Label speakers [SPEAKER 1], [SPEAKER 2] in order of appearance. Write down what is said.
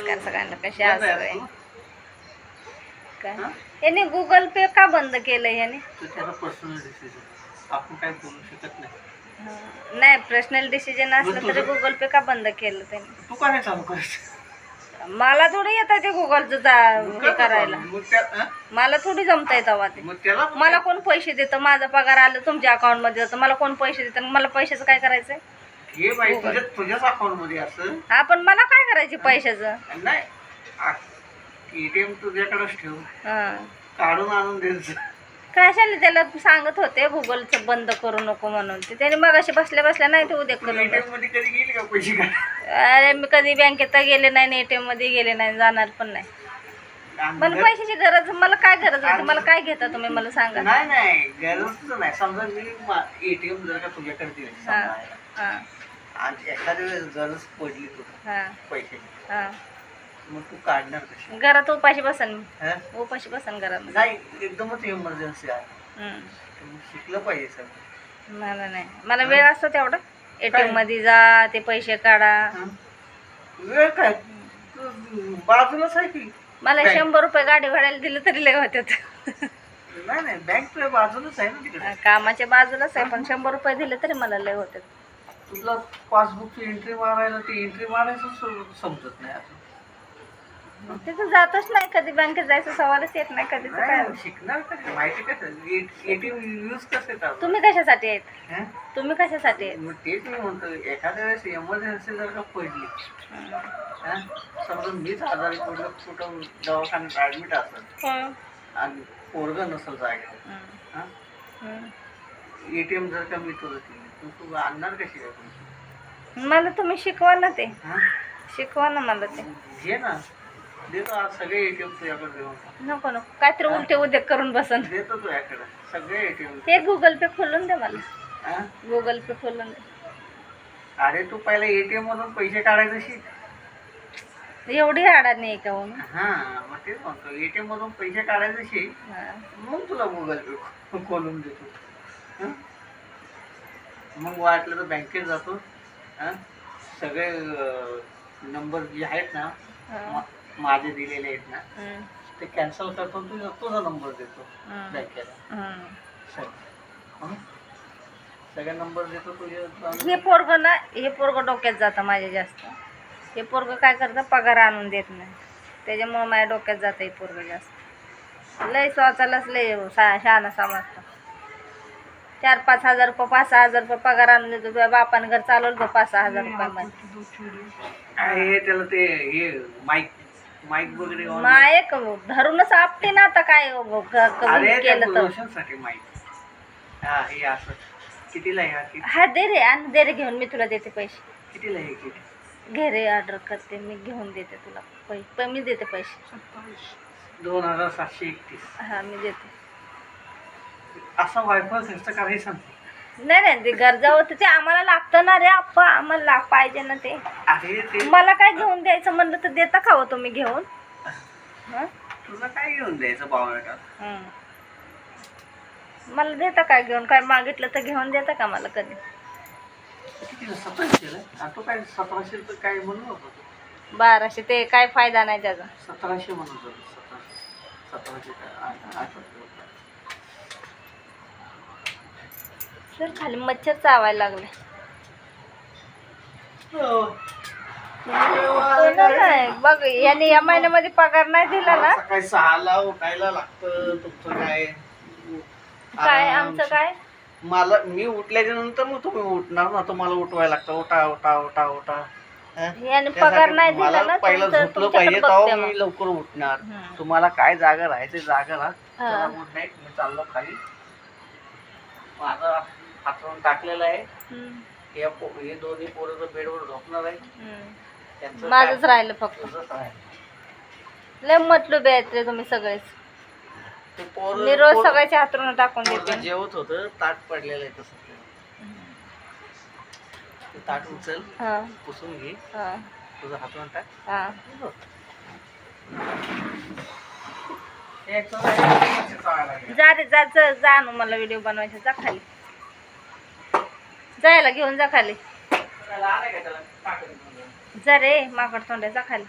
[SPEAKER 1] नमस्कार सगळ्यांना कसे आहात
[SPEAKER 2] आहे
[SPEAKER 1] सगळे? काय? याने गुगल पे का बंद केलं याने?
[SPEAKER 2] तो त्याचा पर्सनल डिसिजन आपण काय बोलू शकत नाही.
[SPEAKER 1] नाही पर्सनल डिसिजन असलं तरी गुगल पे का बंद केलं त्याने?
[SPEAKER 2] तू काय चालू करायचं
[SPEAKER 1] मला थोडी येत ते गुगलचं हे करायला? मला थोडी जमता येतं तेव्हा मला कोण पैसे देतं? माझा पगार आलं तुमच्या अकाउंटमध्ये जातं. मला कोण पैसे देतं? मला पैशाचं काय करायचंय?
[SPEAKER 2] हे बाई तुझ्या तुझ्याच अकाउंटमध्ये असं.
[SPEAKER 1] आपण मला काय करायचे पैशाचं?
[SPEAKER 2] नाही एटीएम तुझ्याकडेच ठेव.
[SPEAKER 1] हा.
[SPEAKER 2] काढून आणून द्यायचं
[SPEAKER 1] कशाने त्याला सांगत होते गुगलचं बंद करू नको म्हणून. ते त्याने मग अशी बसल्या बसल्या नाही ते उद्या करून
[SPEAKER 2] एटीएममध्ये कधी गेली का पैसे काढ
[SPEAKER 1] अरे मी कधी बँकेत गेले नाही एटीएममध्ये गेले नाही जाणार पण नाही. मला पैशाची गरज मला काय गरज होती मला काय घेता तुम्ही? मला सांगा.
[SPEAKER 2] नाही नाही गरजच नाही. समजा मी एटीएम जर का तुझ्याकडे दिले
[SPEAKER 1] हा
[SPEAKER 2] समजा.
[SPEAKER 1] हा.
[SPEAKER 2] आणि एखाद्या वेळेस गरज पडली तुला
[SPEAKER 1] हा.
[SPEAKER 2] पैशाची
[SPEAKER 1] हा.
[SPEAKER 2] मग तू काढणार कशी?
[SPEAKER 1] घरात उपाशी बसन. मी
[SPEAKER 2] हा?
[SPEAKER 1] उपाशी बसन घरामध्ये
[SPEAKER 2] नाही एकदमच इमर्जन्सी आहे.
[SPEAKER 1] हम्म.
[SPEAKER 2] तर मग शिकलं पाहिजे सगळं.
[SPEAKER 1] मला नाही. मला वेळ असतो तेवढा. एटीएममध्ये जा ते पैसे काढा.
[SPEAKER 2] हा? वेळ काय? तू बाजूलाच आहे की?
[SPEAKER 1] मला
[SPEAKER 2] काय?
[SPEAKER 1] शंभर रुपये गाडी भाड्याला दिलं तरी लय होत्यात.
[SPEAKER 2] नाही नाही बँक तुझ्या बाजूलाच आहे ना तिकडे.
[SPEAKER 1] कामाच्या बाजूलाच आहे पण शंभर रुपये दिले तरी मला लय होतात
[SPEAKER 2] तुला पासबुकची एंट्री मारायला ती एंट्री मारायचं समजत नाही अजून
[SPEAKER 1] तिथं जातच नाही कधी बँकेत जायचं सवालच येत नाही कधीच काय
[SPEAKER 2] नाही, शिकणार कसं माहिती कसं एटीएम यूज कसं करतात
[SPEAKER 1] तुम्ही कशासाठी आहेत
[SPEAKER 2] हं?
[SPEAKER 1] तुम्ही कशासाठी आहेत
[SPEAKER 2] मग तेच मी म्हणतो एखाद्या वेळेस एमर्जन्सी जर का पडली हं? समजा मीच आजारी पडलो कुठं दवाखान्यात ऍडमिट असेल
[SPEAKER 1] हं.
[SPEAKER 2] आणि पोरगं नसेल जागे
[SPEAKER 1] हं. हं.
[SPEAKER 2] एटीएम जर का मी तुला केली तू आणणार कशी काय तुमची?
[SPEAKER 1] मला तुम्ही शिकवा ना ते.
[SPEAKER 2] हं?
[SPEAKER 1] शिकवा ना मला ते.
[SPEAKER 2] घे ना. देतो आज सगळे एटीएम तुझ्याकडे देऊन.
[SPEAKER 1] नको नको. काहीतरी उलटे उद्योग करून बसन.
[SPEAKER 2] देतो तुझ्याकडे सगळे एटीएम
[SPEAKER 1] ते गुगल पे खोलून दे मला. गुगल पे खोलून दे.
[SPEAKER 2] अरे तू पहिला एटीएम मधून पैसे काढायचं शिक.
[SPEAKER 1] एवढी अडाणी आहे का हो मी?
[SPEAKER 2] हा मग तेच म्हणतो. एटीएम मधून पैसे काढायचं
[SPEAKER 1] हा.
[SPEAKER 2] मग तुला गुगल पे खोलून देतो. हं? मग वाटलं तर बँकेत जातो हं? सगळे नंबर जे आहेत ना. मा- माझे दिलेले आहेत ना. ते कॅन्सल करतो आणि तुझा तुझा नंबर देतो
[SPEAKER 1] हं.
[SPEAKER 2] बँकेला. सगळे हं? सगळे नंबर देतो तुझे
[SPEAKER 1] हे पोरग ना हे पोरग डोक्यात जातं माझ्या जास्त हे पोरग काय करतं पगार आणून देत नाही त्याच्यामुळे माझ्या डोक्यात जातं हे पोरग जास्त लय स्वतःलाच लय सा शहाणा समजतं चार पाच हजार रुपये पाच सहा हजार रुपये पगार आणून देतो तुझ्या बापाने घर चालवलं बघ पाच सहा हजार रुपयामध्ये
[SPEAKER 2] हे त्याला ते हे माईक माईक वगैरे on-
[SPEAKER 1] मायक धरूनच आपटे ना आता काय ग- ग-
[SPEAKER 2] अरे त्या
[SPEAKER 1] केलं तर.
[SPEAKER 2] प्रमोशनसाठी माईक हा हे असं. कितीला आहे हा किती
[SPEAKER 1] हा दे रे आणि दे रे घेऊन मी तुला देते पैसे.
[SPEAKER 2] कितीला आहे किती
[SPEAKER 1] घे रे ऑर्डर करते मी घेऊन देते तुला. पैसे मी देते पैसे.
[SPEAKER 2] दोन हजार सातशे एकतीस.
[SPEAKER 1] हा मी देते.
[SPEAKER 2] असा करायचं सांगते.
[SPEAKER 1] नाही नाही ते गरजा होते ते आम्हाला लागतं ना रे आप्पा आम्हाला लाग पाहिजे ना ते.
[SPEAKER 2] अरे ते
[SPEAKER 1] मला काय घेऊन द्यायचं म्हणलं तर देता का हो तुम्ही घेऊन? हं?
[SPEAKER 2] तुला काय घेऊन द्यायचं बावळटा
[SPEAKER 1] हं. मला देता काय घेऊन? काय मागितलं तर घेऊन देता का मला कधी?
[SPEAKER 2] कितीला सतराशेला आणि तो काय सतराशे रुपये काय म्हणून होता तो?
[SPEAKER 1] बाराशे ते काय फायदा नाही त्याचा.
[SPEAKER 2] सतराशे म्हणत होता सतराशे. सतराशे काय.
[SPEAKER 1] तर खाली मच्छर चावायला लागले. नाही बघ याने या महिन्यामध्ये पगार नाही दिला ना?
[SPEAKER 2] सकाळी सहाला उठायला लागतं तुमचं काय?
[SPEAKER 1] काय. आमचं काय?
[SPEAKER 2] मला मी उठल्याच्या नंतर मग तुम्ही उठणार ना तुम्हाला उठवायला लागतं. उठा उठा उठा उठा. हं?
[SPEAKER 1] याने पगार नाही दिला ना
[SPEAKER 2] पहिलं झोपलं पाहिजे तेव्हा. मी लवकर उठणार.
[SPEAKER 1] हं.
[SPEAKER 2] तुम्हाला काय जागा राहायचं जागा राहा.
[SPEAKER 1] हा.
[SPEAKER 2] चला गुड नाईट मी चाललो खाली. माझा हातरून टाकलेला आहे
[SPEAKER 1] हं.
[SPEAKER 2] हे पो- हे दोन्ही पोरं तर बेडवर झोपणार आहे
[SPEAKER 1] हं.
[SPEAKER 2] त्यांचं
[SPEAKER 1] माझंच
[SPEAKER 2] काय-
[SPEAKER 1] राहिलं फक्त
[SPEAKER 2] तुझंच.
[SPEAKER 1] लय म्हटलं बेत रे तुम्ही सगळेच
[SPEAKER 2] ते पोरं-
[SPEAKER 1] मी रोज
[SPEAKER 2] पोरं-
[SPEAKER 1] सगळ्याच्या हातरून टाकून
[SPEAKER 2] पोरगं
[SPEAKER 1] देते
[SPEAKER 2] जेवत होतं ताट पडलेलं आहे तसं ते ताट उचल
[SPEAKER 1] हा
[SPEAKER 2] पुसून घे
[SPEAKER 1] हा
[SPEAKER 2] तुझं हातून टाक
[SPEAKER 1] हा
[SPEAKER 2] हे exercise लागेल.
[SPEAKER 1] जा रे जा जा जा आणू मला व्हिडिओ बनवायचा जा खाली जायला घेऊन जा खाली. जा रे माकड तोंड्या जा खाली.